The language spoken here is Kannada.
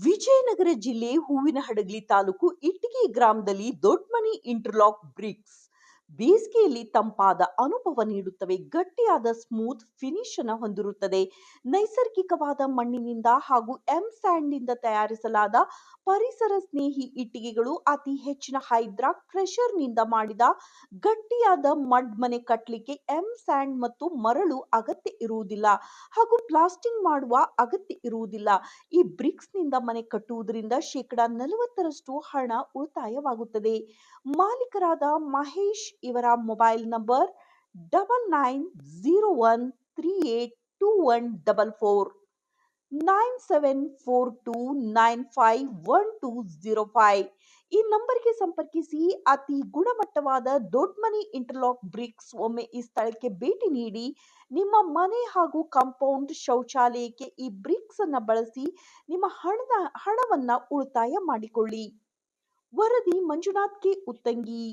ವಿಜಯನಗರ ಜಿಲ್ಲೆ ಹೂವಿನಹಡಗಲಿ ತಾಲೂಕು ಇಟ್ಟಿಗೆ ಗ್ರಾಮದಲ್ಲಿ ದೊಡ್ಮನಿ ಇಂಟರ್ಲಾಕ್ ಬ್ರಿಕ್ಸ್ ಬೇಸಿಗೆಯಲ್ಲಿ ತಂಪಾದ ಅನುಭವ ನೀಡುತ್ತವೆ. ಗಟ್ಟಿಯಾದ ಸ್ಮೂತ್ ಫಿನಿಶ್ ಅನ್ನು ಹೊಂದಿರುತ್ತದೆ. ನೈಸರ್ಗಿಕವಾದ ಮಣ್ಣಿನಿಂದ ಹಾಗೂ ಎಂ ಸ್ಯಾಂಡ್ನಿಂದ ತಯಾರಿಸಲಾದ ಪರಿಸರ ಸ್ನೇಹಿ ಇಟ್ಟಿಗೆಗಳು ಅತಿ ಹೆಚ್ಚಿನ ಹೈಡ್ರಾ ಕ್ರಷರ್ನಿಂದ ಮಾಡಿದ ಗಟ್ಟಿಯಾದ ಮಡ್ ಮನೆ ಕಟ್ಟಲಿಕ್ಕೆ ಎಂ ಸ್ಯಾಂಡ್ ಮತ್ತು ಮರಳು ಅಗತ್ಯ ಇರುವುದಿಲ್ಲ ಹಾಗೂ ಪ್ಲಾಸ್ಟಿಂಗ್ ಮಾಡುವ ಅಗತ್ಯ ಇರುವುದಿಲ್ಲ. ಈ ಬ್ರಿಕ್ಸ್ನಿಂದ ಮನೆ ಕಟ್ಟುವುದರಿಂದ ಶೇಕಡ ನಲವತ್ತರಷ್ಟು ಹಣ ಉಳಿತಾಯವಾಗುತ್ತದೆ. ಮಾಲೀಕರಾದ ಮಹೇಶ್ ಇವರ mobile number double nine zero one three eight two one double four nine seven four two nine five one two zero five. ಈ ನಂಬರ್ಗೆ ಸಂಪರ್ಕಿಸಿ ಅತಿ ಗುಣಮಟ್ಟವಾದ ದೊಡ್ಮನಿ ಇಂಟರ್ಲಾಕ್ ಬ್ರಿಕ್ಸ್ ಒಮ್ಮೆ ಈ ಸ್ಥಳಕ್ಕೆ ಭೇಟಿ ನೀಡಿ ನಿಮ್ಮ ಮನೆ ಹಾಗೂ ಕಾಂಪೌಂಡ್ ಶೌಚಾಲಯಕ್ಕೆ ಈ ಬ್ರಿಕ್ಸ್ ಅನ್ನ ಬಳಸಿ ನಿಮ್ಮ ಹಣದ ಹಣವನ್ನ ಉಳಿತಾಯ ಮಾಡಿಕೊಳ್ಳಿ. ವರದಿ ಮಂಜುನಾಥ್ ಕೆ. ಉತ್ತಂಗಿ.